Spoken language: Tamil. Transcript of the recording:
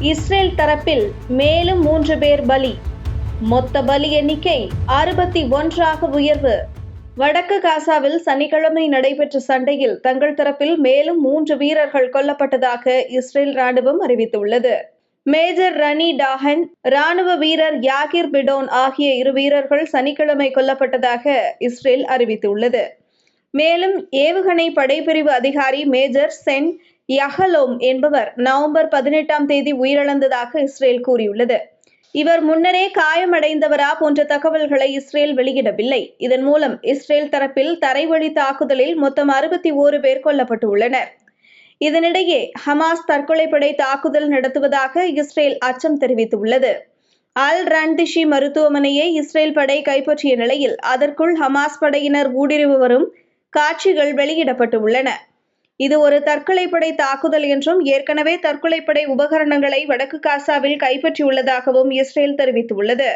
இஸ்ரேல் தரப்பில் மேலும் மூன்று பேர் பலி. மொத்த பலி எண்ணிக்கை அறுபத்தி ஒன்றாக உயர்வு. வடக்கு காசாவில் சனிக்கிழமை நடைபெற்ற சண்டையில் தங்கள் தரப்பில் மேலும் மூன்று வீரர்கள் கொல்லப்பட்டதாக இஸ்ரேல் ராணுவம் அறிவித்துள்ளது. மேஜர் ரனி டாஹன் ராணுவ வீரர் யாகிர் பிடோன் ஆகிய இரு வீரர்கள் சனிக்கிழமை கொல்லப்பட்டதாக இஸ்ரேல் அறிவித்துள்ளது. மேலும் ஏவுகணை படைப்பிரிவு அதிகாரி மேஜர் சென் யஹலோம் என்பவர் நவம்பர் பதினெட்டாம் தேதி உயிரிழந்ததாக இஸ்ரேல் கூறியுள்ளது. இவர் முன்னரே காயமடைந்தவரா போன்ற தகவல்களை இஸ்ரேல் வெளியிடவில்லை. இதன் மூலம் இஸ்ரேல் தரப்பில் தரைவழி தாக்குதலில் மொத்தம் அறுபத்தி ஓரு பேர் கொல்லப்பட்டுள்ளனர். இதனிடையே ஹமாஸ் தற்கொலைப்படை தாக்குதல் நடத்துவதாக இஸ்ரேல் அச்சம் தெரிவித்துள்ளது. அல் ரன்திஷி மருத்துவமனையை இஸ்ரேல் படை கைப்பற்றிய நிலையில் அதற்குள் ஹமாஸ் படையினர் ஊடுருவி வரும் காட்சிகள் வெளியிடப்பட்டு உள்ளன இது ஒரு தற்கொலைப்படை தாக்குதல் என்றும் ஏற்கனவே தற்கொலைப்படை உபகரணங்களை வடக்கு காசாவில் கைப்பற்றியுள்ளதாகவும் இஸ்ரேல் தெரிவித்துள்ளது.